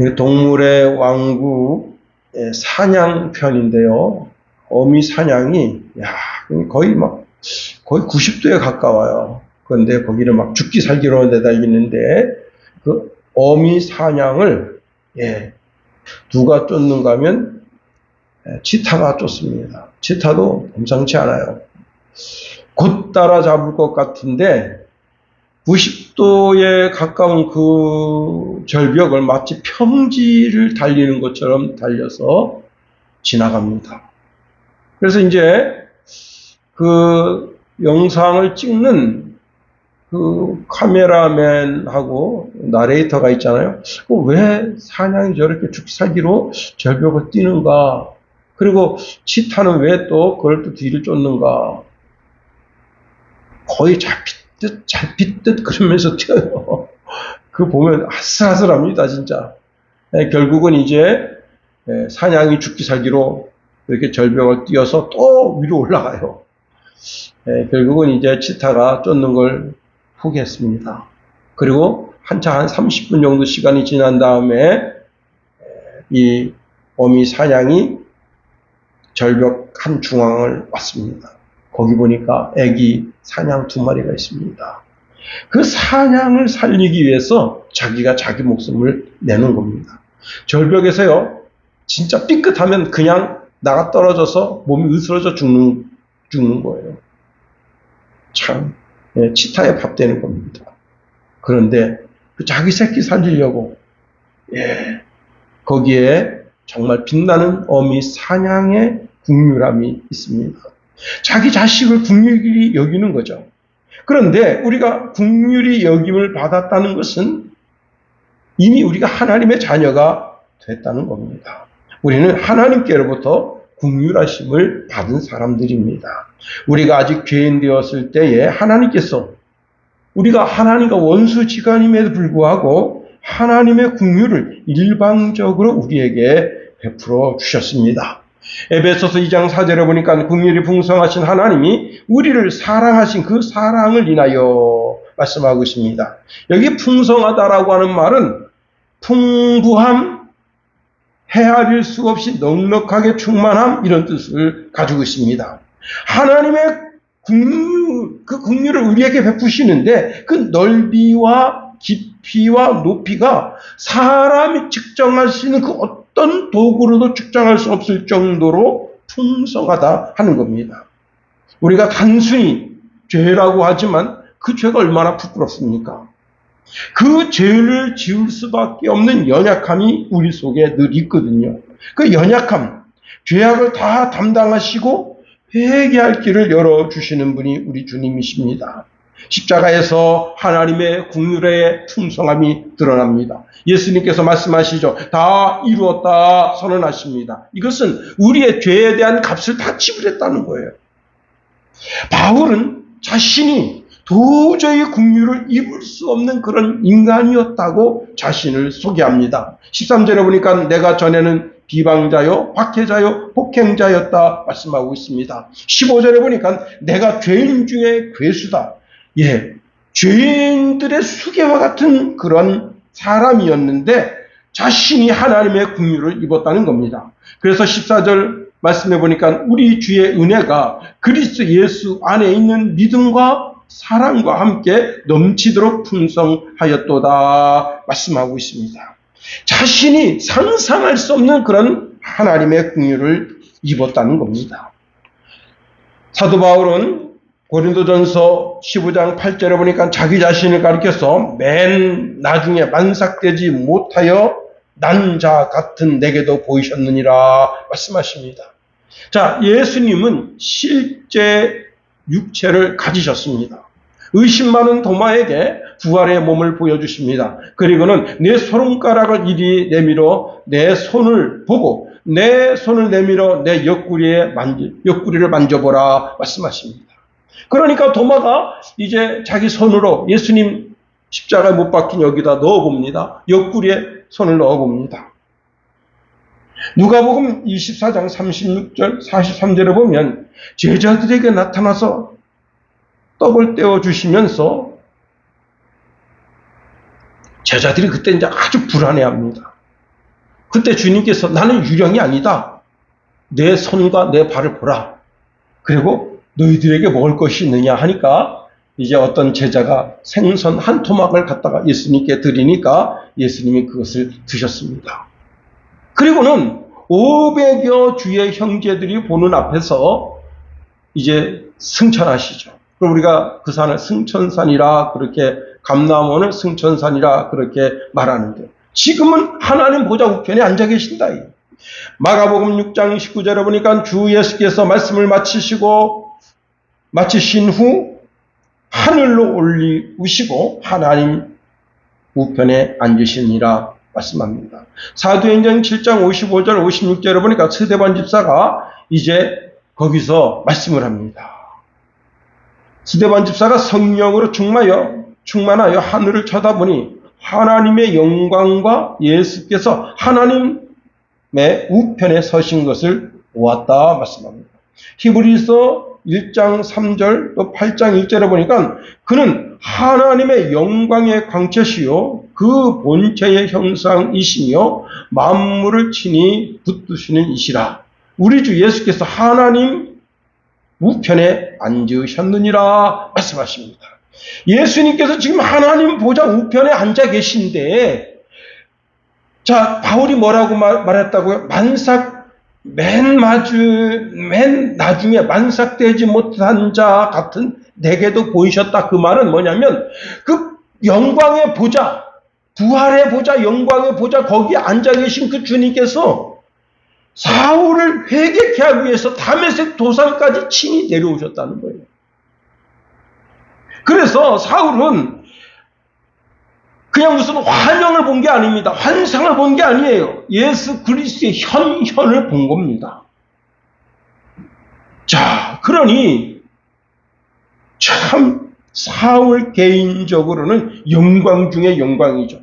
이 동물의 왕국 의 사냥편인데요. 어미 사냥이 야 거의 막 거의 90도에 가까워요. 그런데 거기를 막 죽기 살기로 내달리는데 그 어미 사냥을 예, 누가 쫓는가 하면 예, 치타가 쫓습니다. 치타도 범상치 않아요. 곧 따라잡을 것 같은데 90 도에 가까운 그 절벽을 마치 평지를 달리는 것처럼 달려서 지나갑니다. 그래서 이제 그 영상을 찍는 그 카메라맨하고 나레이터가 있잖아요. 그왜 사냥이 저렇게 죽살기로 절벽을 뛰는가? 그리고 치타는 왜 또 그걸 또 뒤를 쫓는가? 거의 잡히 듯 잡히듯 그러면서 뛰어요. 그 보면 아슬아슬합니다, 진짜. 예, 결국은 이제 예, 사냥이 죽기 살기로 이렇게 절벽을 뛰어서 또 위로 올라가요. 예, 결국은 이제 치타가 쫓는 걸 포기했습니다. 그리고 한차 한 30분 정도 시간이 지난 다음에 예, 이 어미 사냥이 절벽 한 중앙을 왔습니다. 거기 보니까 애기 사냥 두 마리가 있습니다. 그 사냥을 살리기 위해서 자기가 자기 목숨을 내는 겁니다. 절벽에서요, 진짜 삐끗하면 그냥 나가 떨어져서 몸이 으스러져 죽는, 죽는 거예요. 참, 예, 치타에 밥 되는 겁니다. 그런데 그 자기 새끼 살리려고, 예, 거기에 정말 빛나는 어미 사냥의 국률함이 있습니다. 자기 자식을 국률이 여기는 거죠. 그런데 우리가 국률이 여김을 받았다는 것은 이미 우리가 하나님의 자녀가 됐다는 겁니다. 우리는 하나님께로부터 국률하심을 받은 사람들입니다. 우리가 아직 죄인 되었을 때에 하나님께서 우리가 하나님과 원수지간임에도 불구하고 하나님의 국률을 일방적으로 우리에게 베풀어 주셨습니다. 에베소서 2장 4절에 보니까 국률이 풍성하신 하나님이 우리를 사랑하신 그 사랑을 인하여 말씀하고 있습니다. 여기 풍성하다라고 하는 말은 풍부함, 헤아릴 수 없이 넉넉하게 충만함 이런 뜻을 가지고 있습니다. 하나님의 국률, 그 국률을 우리에게 베푸시는데 그 넓이와 깊이와 높이가 사람이 측정할 수 있는 그 어떤 도구로도 측정할 수 없을 정도로 풍성하다 하는 겁니다. 우리가 단순히 죄라고 하지만 그 죄가 얼마나 부끄럽습니까? 그 죄를 지을 수밖에 없는 연약함이 우리 속에 늘 있거든요. 그 연약함, 죄악을 다 담당하시고 회개할 길을 열어주시는 분이 우리 주님이십니다. 십자가에서 하나님의 국률의 풍성함이 드러납니다. 예수님께서 말씀하시죠. 다 이루었다 선언하십니다. 이것은 우리의 죄에 대한 값을 다 지불했다는 거예요. 바울은 자신이 도저히 국률을 입을 수 없는 그런 인간이었다고 자신을 소개합니다. 13절에 보니까 내가 전에는 비방자요, 박해자요, 폭행자였다 말씀하고 있습니다. 15절에 보니까 내가 죄인 중에 괴수다. 예, 죄인들의 수계와 같은 그런 사람이었는데 자신이 하나님의 국률을 입었다는 겁니다. 그래서 14절 말씀해 보니까 우리 주의 은혜가 그리스도 예수 안에 있는 믿음과 사랑과 함께 넘치도록 풍성하였도다 말씀하고 있습니다. 자신이 상상할 수 없는 그런 하나님의 긍휼을 입었다는 겁니다. 사도 바울은 고린도전서 15장 8절에 보니까 자기 자신을 가리켜서 맨 나중에 만삭되지 못하여 난 자 같은 내게도 보이셨느니라 말씀하십니다. 자, 예수님은 실제 육체를 가지셨습니다. 의심 많은 도마에게 부활의 몸을 보여주십니다. 그리고는 내 손가락을 이리 내밀어 내 손을 보고 내 손을 내밀어 내 옆구리에 만지, 옆구리를 만져보라 말씀하십니다. 그러니까 도마가 이제 자기 손으로 예수님 십자가에 못 박힌 여기다 넣어봅니다. 옆구리에 손을 넣어봅니다. 누가복음 24장 36절 43절에 보면 제자들에게 나타나서 떡을 떼어 주시면서 제자들이 그때 이제 아주 불안해합니다. 그때 주님께서 나는 유령이 아니다. 내 손과 내 발을 보라. 그리고 너희들에게 먹을 것이 있느냐 하니까 이제 어떤 제자가 생선 한 토막을 갖다가 예수님께 드리니까 예수님이 그것을 드셨습니다. 그리고는 500여 주의 형제들이 보는 앞에서 이제 승천하시죠. 그럼 우리가 그 산을 승천산이라 그렇게 감남원을 승천산이라 그렇게 말하는데 지금은 하나님 보좌 우편에 앉아 계신다. 마가복음 6장 19절에 보니까 주 예수께서 말씀을 마치시고 마치신 후 하늘로 올리우시고 하나님 우편에 앉으시니라 말씀합니다. 사도행전 7장 55절 56절에 보니까 스데반 집사가 이제 거기서 말씀을 합니다. 스데반 집사가 성령으로 충만하여 충만하여 하늘을 쳐다보니 하나님의 영광과 예수께서 하나님의 우편에 서신 것을 보았다 말씀합니다. 히브리서 1장 3절 또 8장 1절에 보니까 그는 하나님의 영광의 광채시요 그 본체의 형상이시며 만물을 친히 붙드시는 이시라. 우리 주 예수께서 하나님 우편에 앉으셨느니라 말씀하십니다. 예수님께서 지금 하나님 보좌 우편에 앉아 계신데 자 바울이 뭐라고 말, 말했다고요? 만삭 맨 마주, 맨 나중에 만삭되지 못한 자 같은 내게도 보이셨다. 그 말은 뭐냐면, 그 영광의 보좌, 부활의 보좌, 영광의 보좌, 거기에 앉아 계신 그 주님께서 사울을 회개케 하기 위해서 담에색 도상까지 친히 내려오셨다는 거예요. 그래서 사울은 그냥 무슨 환영을 본 게 아닙니다. 환상을 본 게 아니에요. 예수 그리스도의 현현을 본 겁니다. 자, 그러니 참 사울 개인적으로는 영광 중의 영광이죠.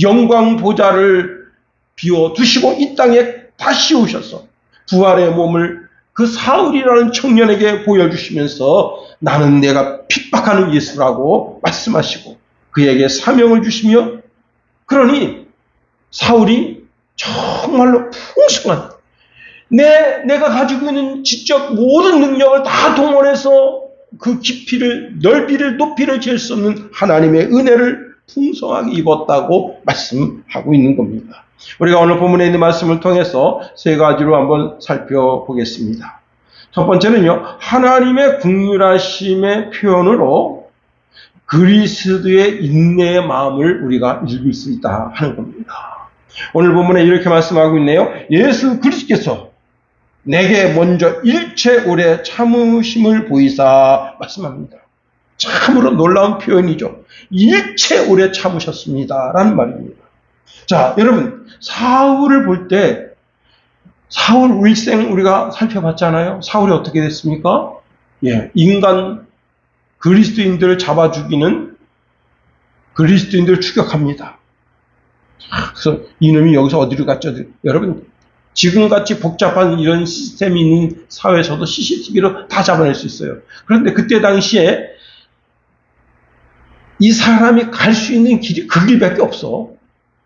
영광 보좌를 비워 두시고 이 땅에 다시 오셔서 부활의 몸을 그 사울이라는 청년에게 보여주시면서 나는 내가 핍박하는 예수라고 말씀하시고 그에게 사명을 주시며 그러니 사울이 정말로 풍성한 내 내가 가지고 있는 지적 모든 능력을 다 동원해서 그 깊이를 넓이를 높이를 잴 수 없는 하나님의 은혜를 풍성하게 입었다고 말씀하고 있는 겁니다. 우리가 오늘 본문에 있는 말씀을 통해서 세 가지로 한번 살펴보겠습니다. 첫 번째는요, 하나님의 국률하심의 표현으로 그리스도의 인내의 마음을 우리가 읽을 수 있다 하는 겁니다. 오늘 본문에 이렇게 말씀하고 있네요. 예수 그리스도께서 내게 먼저 일체 오래 참으심을 보이사 말씀합니다. 참으로 놀라운 표현이죠. 일체 오래 참으셨습니다. 라는 말입니다. 자, 여러분, 사울을 볼 때, 사울 일생 우리가 살펴봤잖아요. 사울이 어떻게 됐습니까? 예, 인간 그리스도인들을 잡아 죽이는 그리스도인들을 추격합니다. 그래서 이놈이 여기서 어디로 갔죠? 여러분, 지금같이 복잡한 이런 시스템이 있는 사회에서도 CCTV로 다 잡아낼 수 있어요. 그런데 그때 당시에 이 사람이 갈 수 있는 길이 그 길밖에 없어.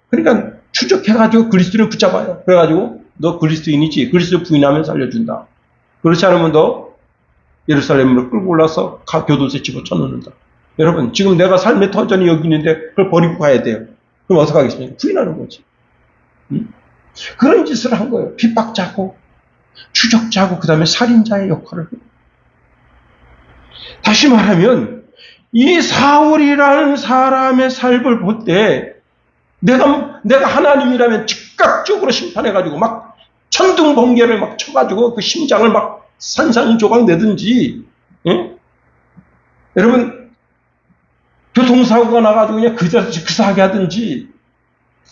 그러니까 추적해가지고 그리스도를 붙잡아요. 그래가지고 너 그리스도인이지? 그리스도 부인하면 살려준다. 그렇지 않으면 너 예루살렘으로 끌고 올라서 교도소에 집어쳐넣는다. 여러분, 지금 내가 삶의 터전이 여기 있는데 그걸 버리고 가야 돼요. 그럼 어떻게 하겠습니까? 부인하는 거지. 응? 그런 짓을 한 거예요. 핍박자고, 추적자고, 그 다음에 살인자의 역할을. 다시 말하면, 이 사울이라는 사람의 삶을 볼 때, 내가, 내가 하나님이라면 즉각적으로 심판해가지고 막 천둥 번개를 막 쳐가지고 그 심장을 막 산산조각 내든지, 예? 여러분, 교통사고가 나가지고 그냥 그 자리에서 즉사하게 하든지,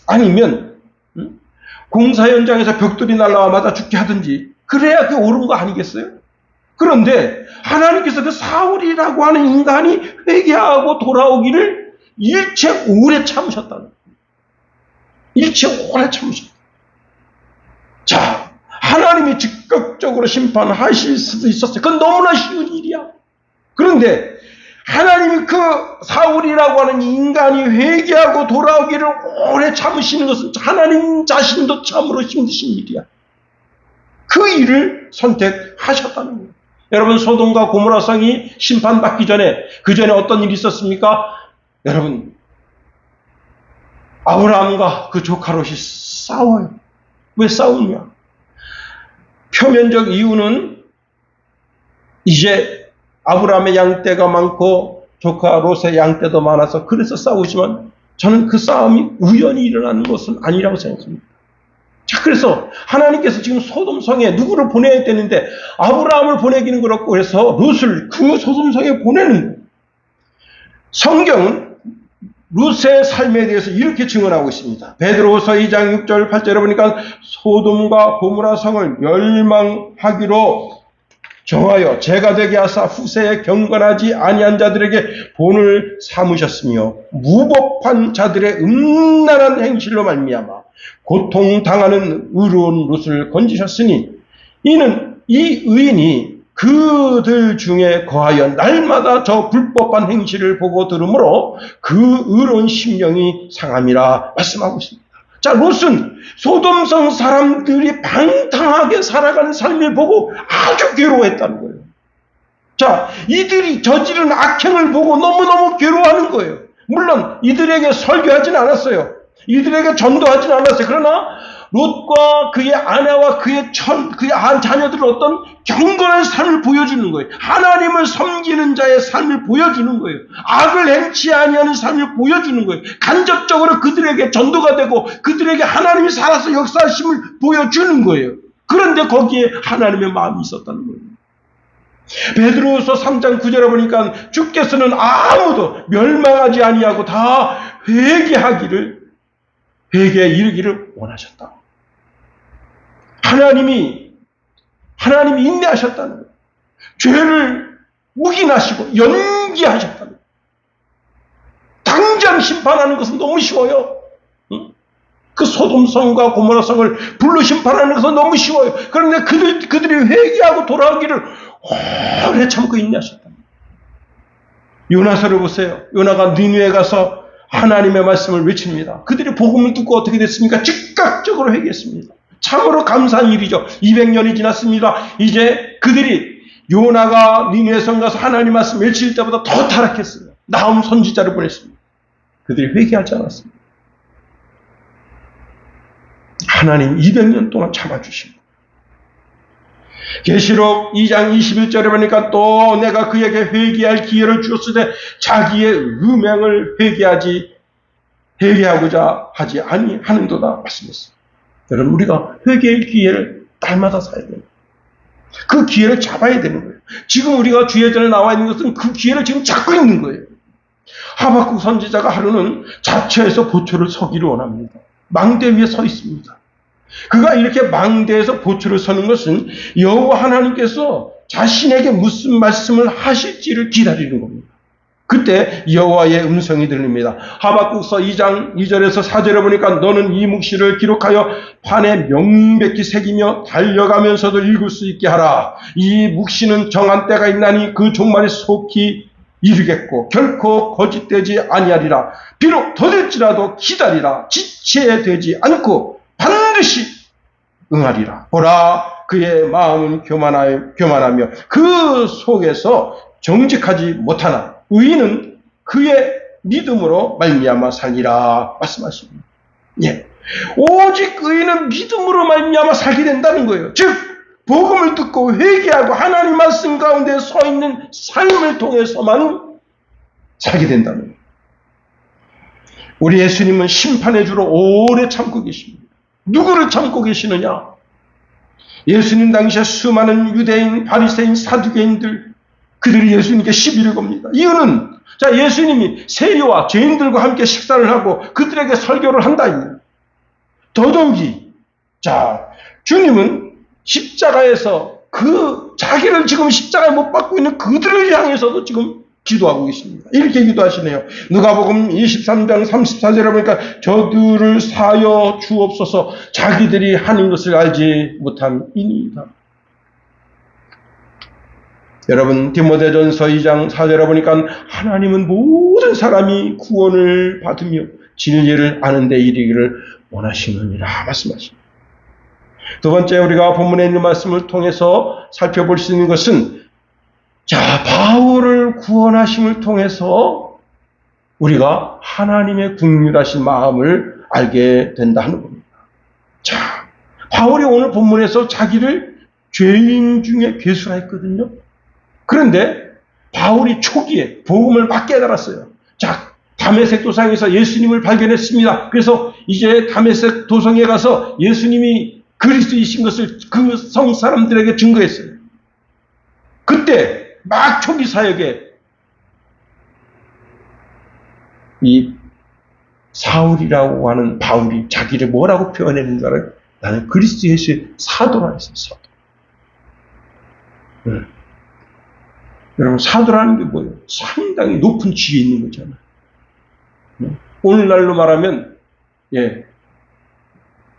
아니면, 음? 공사 현장에서 벽돌이 날라와 맞아 죽게 하든지, 그래야 그게 옳은 거 아니겠어요? 그런데 하나님께서 그 사울이라고 하는 인간이 회개하고 돌아오기를 일체 오래 참으셨다는 거예요. 일체 오래 참으셨다. 자, 하나님이 즉 각적으로 심판하실 수도 있었어요. 그건 너무나 쉬운 일이야. 그런데 하나님이 그 사울이라고 하는 인간이 회개하고 돌아오기를 오래 참으시는 것은 하나님 자신도 참으로 힘드신 일이야. 그 일을 선택하셨다는 거예요. 여러분 소돔과 고모라 성이 심판받기 전에 그 전에 어떤 일이 있었습니까? 여러분 아브라함과 그 조카 롯이 싸워요. 왜 싸우냐? 표면적 이유는 이제 아브라함의 양떼가 많고 조카 롯의 양떼도 많아서 그래서 싸우지만 저는 그 싸움이 우연히 일어나는 것은 아니라고 생각합니다. 자, 그래서 하나님께서 지금 소돔성에 누구를 보내야 되는데 아브라함을 보내기는 그렇고 그래서 룻을 그 소돔성에 보내는. 성경은 룻의 삶에 대해서 이렇게 증언하고 있습니다. 베드로후서 2장 6절 8절에 보니까 소돔과 고무라 성을 멸망하기로 정하여 제가 되게 하사 후세에 경건하지 아니한 자들에게 본을 삼으셨으며 무법한 자들의 음란한 행실로 말미암아 고통 당하는 의로운 롯을 건지셨으니 이는 이 의인이 그들 중에 거하여 날마다 저 불법한 행실을 보고 들으므로 그 의로운 심령이 상함이라 말씀하고 있습니다. 자, 롯은 소돔성 사람들이 방탕하게 살아가는 삶을 보고 아주 괴로워했다는 거예요. 자, 이들이 저지른 악행을 보고 너무너무 괴로워하는 거예요. 물론 이들에게 설교하진 않았어요. 이들에게 전도하진 않았어요. 그러나 롯과 그의 아내와 그의 천, 그의 한 자녀들은 어떤 경건한 삶을 보여주는 거예요. 하나님을 섬기는 자의 삶을 보여주는 거예요. 악을 행치 아니하는 삶을 보여주는 거예요. 간접적으로 그들에게 전도가 되고 그들에게 하나님이 살아서 역사하심을 보여주는 거예요. 그런데 거기에 하나님의 마음이 있었다는 거예요. 베드로서 3장 9절에 보니까 주께서는 아무도 멸망하지 아니하고 다 회개하기를 회개에 이르기를 원하셨다. 하나님이 하나님이 인내하셨다는 거예요. 죄를 묵인하시고 연기하셨다는 거예요. 당장 심판하는 것은 너무 쉬워요. 응? 그 소돔성과 고모라성을 불로 심판하는 것은 너무 쉬워요. 그런데 그들, 그들이 회개하고 돌아오기를 오래 참고 인내하셨다. 요나서를 보세요. 요나가 니누에 가서 하나님의 말씀을 외칩니다. 그들이 복음을 듣고 어떻게 됐습니까? 즉각적으로 회개했습니다. 참으로 감사한 일이죠. 200년이 지났습니다. 이제 그들이 요나가 니누에 성 가서 하나님 말씀 외칠 때보다 더 타락했어요. 나온 선지자를 보냈습니다. 그들이 회개하지 않았습니다. 하나님 200년 동안 참아주십니다. 계시록 2장 21절에 보니까 또 내가 그에게 회개할 기회를 주었을 때 자기의 음행을 회개하지 회개하고자 하지 아니하는도다 말씀했습니다. 여러분 우리가 회개의 기회를 날마다 사야 돼요. 그 기회를 잡아야 되는 거예요. 지금 우리가 주의 전에 나와 있는 것은 그 기회를 지금 잡고 있는 거예요. 하박국 선지자가 하루는 자처에서 보초를 서기를 원합니다. 망대 위에 서 있습니다. 그가 이렇게 망대에서 보초를 서는 것은 여호와 하나님께서 자신에게 무슨 말씀을 하실지를 기다리는 겁니다. 그때 여호와의 음성이 들립니다. 하박국서 2장 2절에서 4절에 보니까 너는 이 묵시를 기록하여 판에 명백히 새기며 달려가면서도 읽을 수 있게 하라. 이 묵시는 정한 때가 있나니 그 종말이 속히 이르겠고 결코 거짓되지 아니하리라. 비록 더딜지라도 기다리라. 지체되지 않고 반드시 응하리라. 보라 그의 마음은 교만하며 그 속에서 정직하지 못하나 의인은 그의 믿음으로 말미암아 살리라 말씀하십니다. 예. 오직 의인은 믿음으로 말미암아 살게 된다는 거예요. 즉 복음을 듣고 회개하고 하나님 말씀 가운데 서 있는 삶을 통해서만 살게 된다는. 우리 예수님은 심판의 주로 오래 참고 계십니다. 누구를 참고 계시느냐? 예수님 당시에 수많은 유대인, 바리새인, 사두개인들 그들이 예수님께 시비를 겁니다. 이유는 자 예수님이 세리와 죄인들과 함께 식사를 하고 그들에게 설교를 한다. 더더욱이 자 주님은 십자가에서 그 자기를 지금 십자가에 못 박고 있는 그들을 향해서도 지금 기도하고 계십니다. 이렇게 기도하시네요. 누가복음 23장 34절에 보니까 저들을 사여 주옵소서 자기들이 하는 것을 알지 못한 이니이다. 여러분 디모데전서 2장 4절에 보니까 하나님은 모든 사람이 구원을 받으며 진리를 아는 데 이르기를 원하시느니라 말씀하십니다. 두 번째 우리가 본문에 있는 말씀을 통해서 살펴볼 수 있는 것은 자 바울을 구원하심을 통해서 우리가 하나님의 국률하신 마음을 알게 된다 하는 겁니다. 자 바울이 오늘 본문에서 자기를 죄인 중에 괴수라 했거든요. 그런데 바울이 초기에 복음을 막 깨달았어요. 자, 담에색 도상에서 예수님을 발견했습니다. 그래서 이제 담에색 도성에 가서 예수님이 그리스도이신 것을 그 성 사람들에게 증거했어요. 그때 막 초기 사역에 이 사울이라고 하는 바울이 자기를 뭐라고 표현했는 줄 알아요? 나는 그리스도 예수의 사도라 했어요. 사도. 네. 여러분 사도라는 게 뭐예요? 상당히 높은 지위에 있는 거잖아요. 네. 오늘날로 말하면 예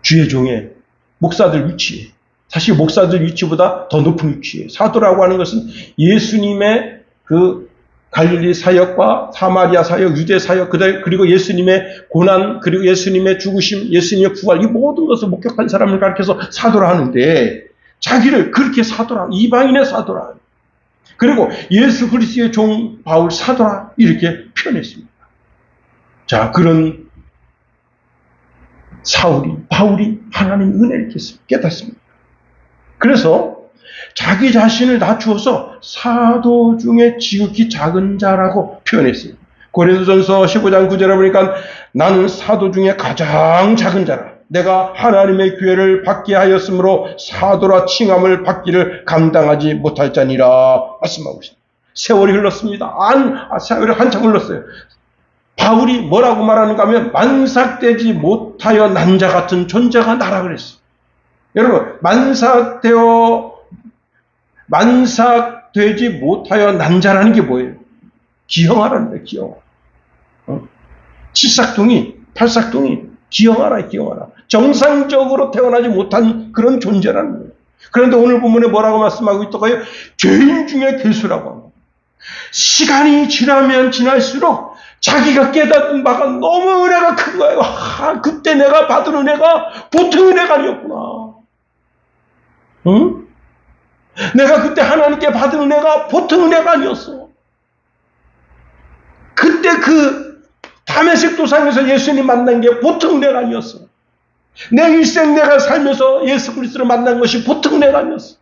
주의 종의 목사들 위치에 사실 목사들 위치보다 더 높은 위치에 사도라고 하는 것은 예수님의 그 갈릴리 사역과 사마리아 사역, 유대 사역, 그리고 예수님의 고난, 그리고 예수님의 죽으심, 예수님의 부활, 이 모든 것을 목격한 사람을 가르쳐서 사도라 하는데, 자기를 그렇게 사도라, 이방인의 사도라. 그리고 예수 그리스도의 종 바울 사도라, 이렇게 표현했습니다. 자, 그런 사울이, 바울이 하나님 은혜를 깨닫습니다. 그래서 자기 자신을 낮추어서 사도 중에 지극히 작은 자라고 표현했어요. 고린도전서 15장 9절에 보니까 나는 사도 중에 가장 작은 자라. 내가 하나님의 교회를 받게 하였으므로 사도라 칭함을 받기를 감당하지 못할 자니라 말씀하고 있습니다. 세월이 흘렀습니다. 안, 아, 세월이 한참 흘렀어요. 바울이 뭐라고 말하는가 하면 만삭되지 못하여 난자 같은 존재가 나라 그랬어요. 여러분, 만삭되어 만삭되지 못하여 난자라는 게 뭐예요? 기형아라는 거예요, 기형아. 어? 칠삭둥이, 팔삭둥이, 기형아라, 기형아라. 정상적으로 태어나지 못한 그런 존재라는 거예요. 그런데 오늘 본문에 뭐라고 말씀하고 있다고요? 죄인 중에 괴수라고 합니다. 시간이 지나면 지날수록 자기가 깨닫는 바가 너무 은혜가 큰 거예요. 아, 그때 내가 받은 은혜가 보통 은혜가 아니었구나. 응? 내가 그때 하나님께 받은 은혜가 보통 은혜가 아니었어. 그때 그 담에색 도상에서 예수님 만난 게 보통 은혜가 아니었어. 내 일생 내가 살면서 예수 그리스도를 만난 것이 보통 은혜가 아니었어.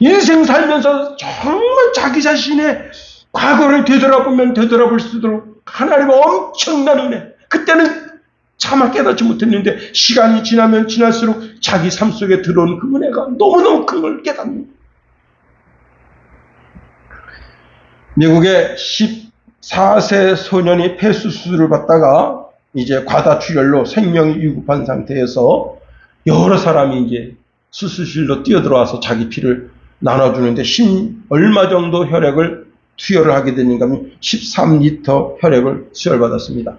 인생 살면서 정말 자기 자신의 과거를 되돌아보면 되돌아볼수록 하나님의 엄청난 은혜. 그때는 차마 깨닫지 못했는데 시간이 지나면 지날수록 자기 삶 속에 들어온 그 은혜가 너무너무 큰 걸 깨닫는 미국의 14세 소년이 폐수 수술을 받다가 이제 과다출혈로 생명이 위급한 상태에서 여러 사람이 이제 수술실로 뛰어들어와서 자기 피를 나눠주는데 10, 얼마 정도 혈액을 투여를 하게 되는가 하면 13리터 혈액을 수혈받았습니다.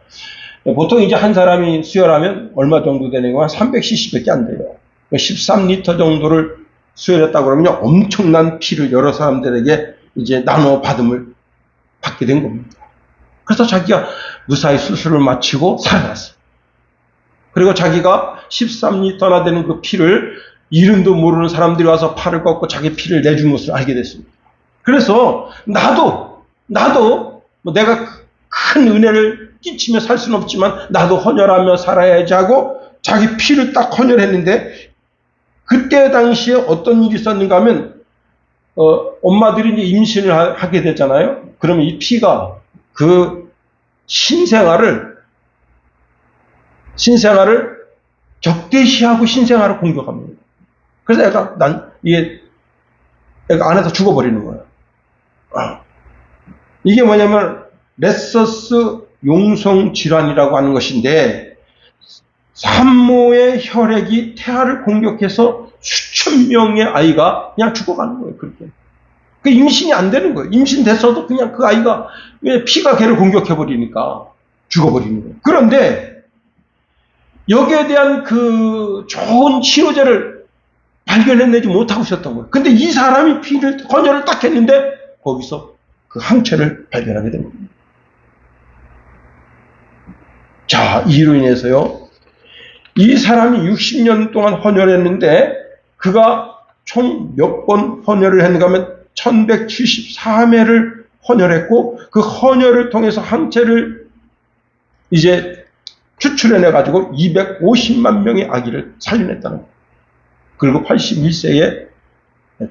보통 이제 한 사람이 수혈하면 얼마 정도 되는 거야? 300cc밖에 안 돼요. 13리터 정도를 수혈했다 그러면 엄청난 피를 여러 사람들에게 이제 나눠 받음을 받게 된 겁니다. 그래서 자기가 무사히 수술을 마치고 살아났어요. 그리고 자기가 13리터나 되는 그 피를 이름도 모르는 사람들이 와서 팔을 꺾고 자기 피를 내준 것을 알게 됐습니다. 그래서 나도 나도 뭐 내가 큰 은혜를 끼치며 살 수는 없지만 나도 헌혈하며 살아야지 하고 자기 피를 딱 헌혈했는데 그때 당시에 어떤 일이 있었는가 하면 어, 엄마들이 이제 임신을 하, 게 되잖아요. 그러면 이 피가 그 신생아를 신생아를 적대시하고 신생아를 공격합니다. 그래서 애가 난 이게 애가 안에서 죽어버리는 거예요. 아. 이게 뭐냐면 레서스 용성 질환이라고 하는 것인데 산모의 혈액이 태아를 공격해서 수천 명의 아이가 그냥 죽어가는 거예요. 그렇게. 그 임신이 안 되는 거예요. 임신됐어도 그냥 그 아이가 피가 걔를 공격해 버리니까 죽어버리는 거예요. 그런데 여기에 대한 그 좋은 치료제를 발견해내지 못하고 있었던 거예요. 근데 이 사람이 피를, 헌혈을 딱 했는데 거기서 그 항체를 발견하게 됩니다. 자, 이로 인해서요. 이 사람이 60년 동안 헌혈했는데 그가 총 몇 번 헌혈을 했는가 하면 1174회를 헌혈했고 그 헌혈을 통해서 항체를 이제 추출해내 가지고 250만 명의 아기를 살려냈다는. 그리고 81세에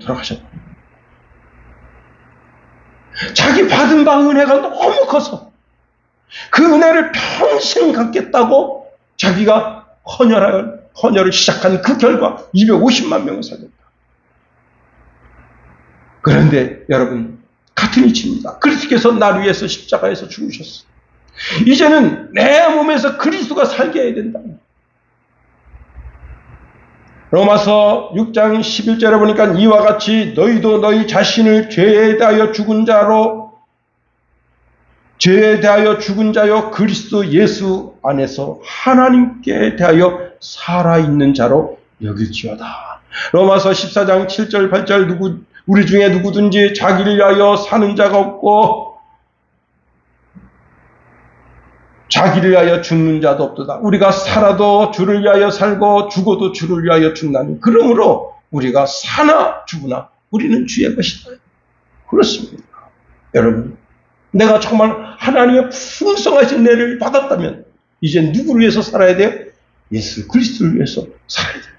돌아가셨다. 자기 받은 바 은혜가 너무 커서 그 은혜를 평생 갖겠다고 자기가 헌혈을, 헌혈을 시작한 그 결과 250만 명을 살렸다. 그런데 여러분, 같은 이치입니다. 그리스도께서 나를 위해서 십자가에서 죽으셨어. 이제는 내 몸에서 그리스도가 살게 해야 된다. 로마서 6장 11절에 보니까 이와 같이 너희도 너희 자신을 죄에 대하여 죽은 자로 죄에 대하여 죽은 자요 그리스도 예수 안에서 하나님께 대하여 살아있는 자로 여길지어다. 로마서 14장 7절 8절 누구 우리 중에 누구든지 자기를 위하여 사는 자가 없고 자기를 위하여 죽는 자도 없도다. 우리가 살아도 주를 위하여 살고 죽어도 주를 위하여 죽나니 그러므로 우리가 사나 죽으나 우리는 주의 것이다. 그렇습니다. 여러분 내가 정말 하나님의 풍성하신 은혜를 받았다면 이제 누구를 위해서 살아야 돼요? 예수 그리스도를 위해서 살아야 돼요.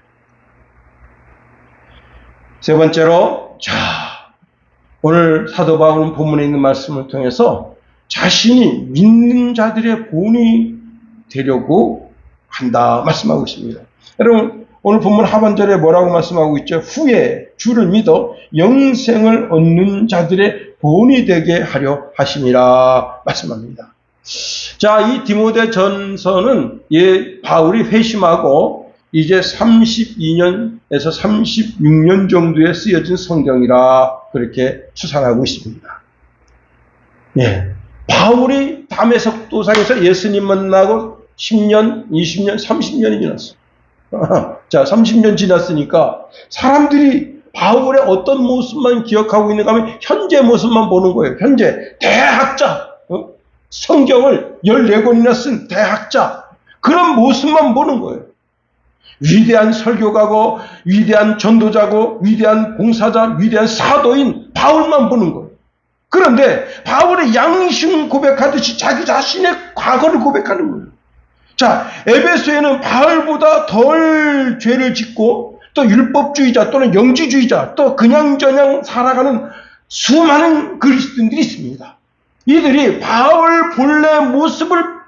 세 번째로 자 오늘 사도 바울은 본문에 있는 말씀을 통해서 자신이 믿는 자들의 본이 되려고 한다 말씀하고 있습니다. 여러분 오늘 본문 하반절에 뭐라고 말씀하고 있죠? 후에 주를 믿어 영생을 얻는 자들의 본이 되게 하려 하심이라 말씀합니다. 자, 이 디모데 전서는 예, 바울이 회심하고 이제 32년에서 36년 정도에 쓰여진 성경이라 그렇게 추산하고 있습니다. 예. 바울이 담에석 도상에서 예수님 만나고 10년, 20년, 30년이 지났어. 자, 30년 지났으니까 사람들이 바울의 어떤 모습만 기억하고 있는가 하면 현재 모습만 보는 거예요. 현재 대학자, 어? 성경을 14권이나 쓴 대학자 그런 모습만 보는 거예요. 위대한 설교가고 위대한 전도자고 위대한 봉사자, 위대한 사도인 바울만 보는 거예요. 그런데 바울의 양심 고백하듯이 자기 자신의 과거를 고백하는 거예요. 자, 에베소에는 바울보다 덜 죄를 짓고 또 율법주의자 또는 영지주의자 또 그냥저냥 살아가는 수많은 그리스도인들이 있습니다. 이들이 바울 본래 모습을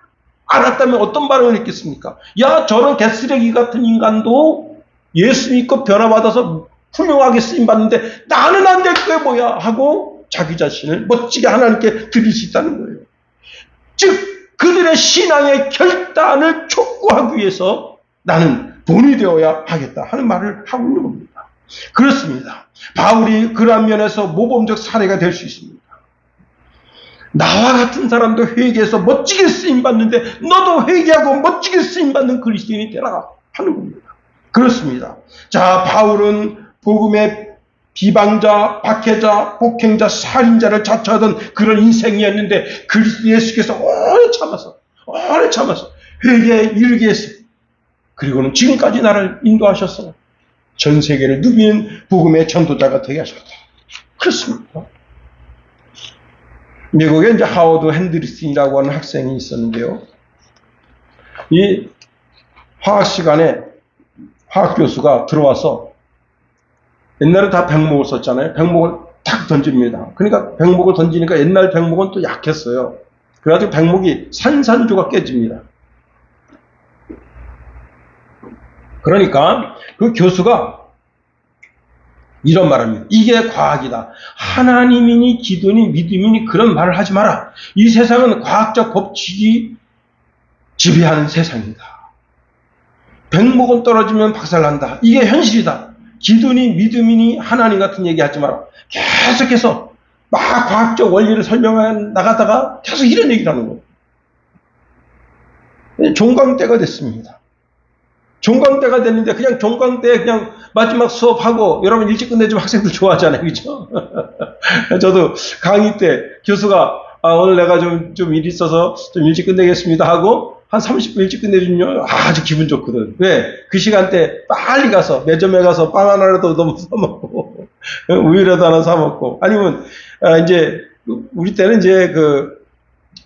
알았다면 어떤 반응을 했겠습니까? 야, 저런 개쓰레기 같은 인간도 예수 믿고 변화받아서 훌륭하게 쓰임받는데 나는 안 될 거야 뭐야 하고 자기 자신을 멋지게 하나님께 드릴 수 있다는 거예요. 즉 그들의 신앙의 결단을 촉구하기 위해서 나는 본이 되어야 하겠다 하는 말을 하고 있는 겁니다. 그렇습니다. 바울이 그러한 면에서 모범적 사례가 될 수 있습니다. 나와 같은 사람도 회개해서 멋지게 쓰임 받는데 너도 회개하고 멋지게 쓰임 받는 그리스도인이 되라 하는 겁니다. 그렇습니다. 자, 바울은 복음의 비방자, 박해자, 폭행자, 살인자를 자처하던 그런 인생이었는데 그리스도 예수께서 오래 참아서 오래 참아서 회개에 이르게 했습니다. 그리고는 지금까지 나를 인도하셔서 전 세계를 누비는 복음의 전도자가 되게 하셨다. 그렇습니다. 미국에 이제 하워드 핸드리슨이라고 하는 학생이 있었는데요. 이 화학 시간에 화학 교수가 들어와서 옛날에 다 백목을 썼잖아요. 백목을 탁 던집니다. 그러니까 백목을 던지니까 옛날 백목은 또 약했어요. 그래가지고 백목이 산산조각 깨집니다. 그러니까 그 교수가 이런 말합니다. 이게 과학이다. 하나님이니 기도니 믿음이니 그런 말을 하지 마라. 이 세상은 과학적 법칙이 지배하는 세상이다. 백목은 떨어지면 박살난다. 이게 현실이다. 기도니 믿음이니 하나님 같은 얘기 하지 마라. 계속해서 막 과학적 원리를 설명해 나가다가 계속 이런 얘기를 하는 거예요. 종강 때가 됐습니다. 종강대가 됐는데 그냥 종강대 그냥 마지막 수업하고 여러분 일찍 끝내주면 학생들 좋아하잖아요. 그죠? 저도 강의 때 교수가 아, 오늘 내가 좀, 좀일 있어서 좀 일찍 끝내겠습니다 하고 한 30분 일찍 끝내주면 아주 기분 좋거든. 왜? 그 시간대 빨리 가서 매점에 가서 빵 하나라도 너무 사먹고 우유라도 하나 사먹고 아니면 아, 이제 우리 때는 이제 그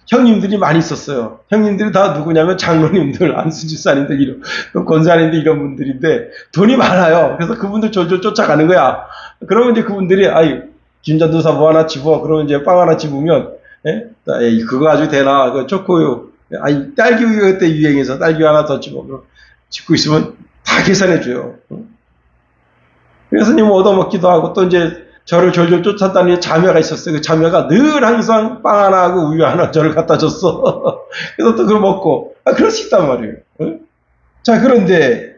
형님들이 많이 있었어요. 형님들이 다 누구냐면 장로님들, 안수집사님들, 이런, 또 권사님들 이런 분들인데 돈이 많아요. 그래서 그분들 졸졸 쫓아가는 거야. 그러면 이제 그분들이, 아이, 김전도 사 뭐 하나 집어. 그러면 이제 빵 하나 집으면, 예? 에이, 그거 가지고 되나. 그 초코우유. 아니, 딸기 우유 그때 유행해서 딸기 하나 더 집어. 그럼 집고 있으면 다 계산해줘요. 응? 그래서 님 얻어먹기도 하고 또 이제 저를 졸졸 쫓았다니 자매가 있었어요. 그 자매가 늘 항상 빵 하나 하고 우유 하나 저를 갖다 줬어. 그래서 또 그걸 먹고. 아, 그럴 수 있단 말이에요. 응? 자, 그런데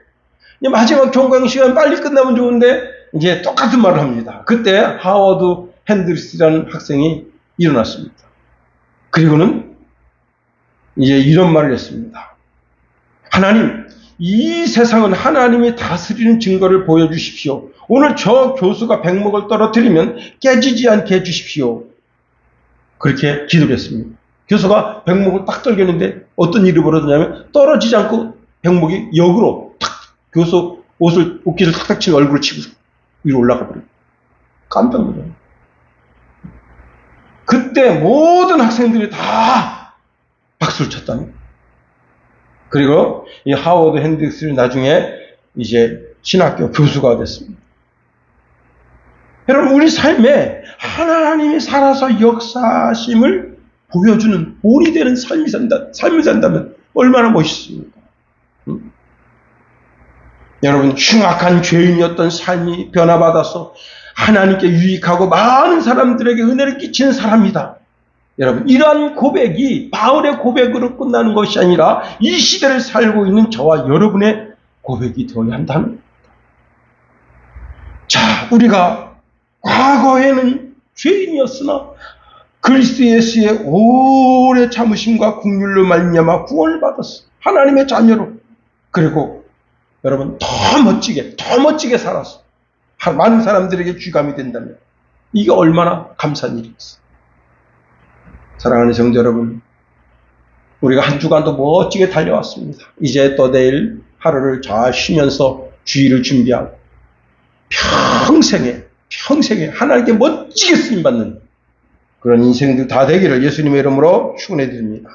마지막 종강 시간 빨리 끝나면 좋은데 이제 똑같은 말을 합니다. 그때 하워드 핸드리스라는 학생이 일어났습니다. 그리고는 이제 이런 말을 했습니다. 하나님, 이 세상은 하나님이 다스리는 증거를 보여주십시오. 오늘 저 교수가 백목을 떨어뜨리면 깨지지 않게 해주십시오. 그렇게 기도를 했습니다. 교수가 백목을 딱 떨겼는데 어떤 일이 벌어졌냐면 떨어지지 않고 백목이 역으로 탁 교수 옷을 옷깃을 탁탁 치고 얼굴을 치고 위로 올라가 버려요. 깜짝 놀라요. 그때 모든 학생들이 다 박수를 쳤다니. 그리고 이 하워드 핸드릭스는 나중에 이제 신학교 교수가 됐습니다. 여러분, 우리 삶에 하나님이 살아서 역사심을 보여주는 본이 되는 삶이 산다, 삶을 산다면 얼마나 멋있습니까? 응? 여러분, 흉악한 죄인이었던 삶이 변화받아서 하나님께 유익하고 많은 사람들에게 은혜를 끼치는 사람이다. 여러분, 이러한 고백이 바울의 고백으로 끝나는 것이 아니라 이 시대를 살고 있는 저와 여러분의 고백이 되어야 한다는 겁니다. 자, 우리가 과거에는 죄인이었으나 그리스도 예수의 오래 참으심과 국률로 말미암아 구원을 받았어. 하나님의 자녀로. 그리고 여러분 더 멋지게, 더 멋지게 살았어. 많은 사람들에게 귀감이 된다면 이게 얼마나 감사한 일이겠어. 사랑하는 성도 여러분, 우리가 한 주간도 멋지게 달려왔습니다. 이제 또 내일 하루를 잘 쉬면서 주의를 준비하고 평생에 평생에 하나님께 멋지게 쓰임 받는 그런 인생들 다 되기를 예수님의 이름으로 축원해 드립니다.